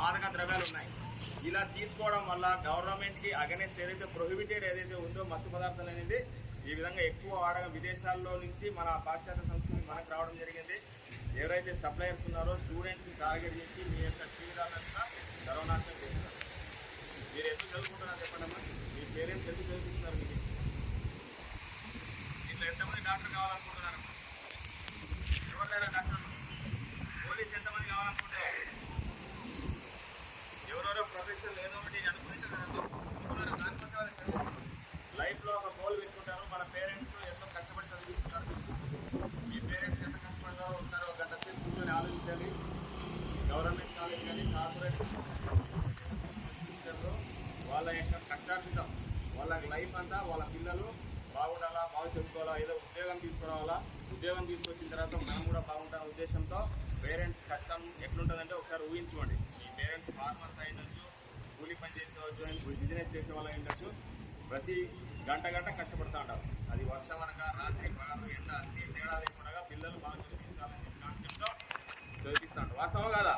మాదక ద్రవ్యాలు ఉన్నాయి. ఇలా తీసుకోవడం వల్ల గవర్నమెంట్కి అగనెస్ట్ ఏదైతే ప్రొహిబిటెడ్ ఏదైతే ఉందో మత్తు పదార్థాలు అనేది ఈ విధంగా ఎక్కువ వాడడం విదేశాల్లో నుంచి మన పాశ్చాత్య సంస్కృతి మనకు రావడం జరిగింది. ఎవరైతే సప్లయర్స్ ఉన్నారో స్టూడెంట్స్ని టార్గెట్ చేసి మీ యొక్క జీవితాలంతా సర్వనాశనం చేస్తున్నారు మీరు ఎందుకు చదువుకుంటున్నారు చెప్పండమ్మా మీ పేరెంట్స్ ఎందుకు చదువుకుంటున్నారు మీకు? ఇట్లా ఎంతమంది డాక్టర్ కావాలనుకుంటున్నారు ఎవరు డాక్టర్ వాళ్ళ పేరెంట్స్ ఎంతో కష్టపడి చదివిస్తున్నారు. మీ పేరెంట్స్ ఎంత కష్టపడతారో ఒకసారి ఒక గంట సేపు కూర్చొని ఆలోచించాలి. గవర్నమెంట్ కాలేజ్ కానీ కార్పొరేట్ వాళ్ళ యొక్క కష్టార్జితం వాళ్ళ లైఫ్ అంతా వాళ్ళ పిల్లలు బాగుండాలా బాగా చదువుకోవాలా ఏదో ఉద్యోగం తీసుకురావాలా ఉద్యోగం తీసుకొచ్చిన తర్వాత మనం కూడా బాగుంటాం ఉద్దేశంతో పేరెంట్స్ కష్టం ఎట్లుంటుందంటే ఒకసారి ఊహించుకోండి. మీ పేరెంట్స్ ఫార్మర్స్ అయి ఉండొచ్చు కూలి పని చేసేవచ్చు బిజినెస్ చేసే వాళ్ళు అయి ఉండొచ్చు ప్రతి గంట గంట కష్టపడుతూ ఉంటారు. అది వర్షం అనక రాత్రి పగలు ఎండ అన్ని తేడా లేకుండా పిల్లలు బాగా చదివించాలని కాన్సెప్ట్తో చదివిస్తూ ఉంటారు. వాస్తవం కదా?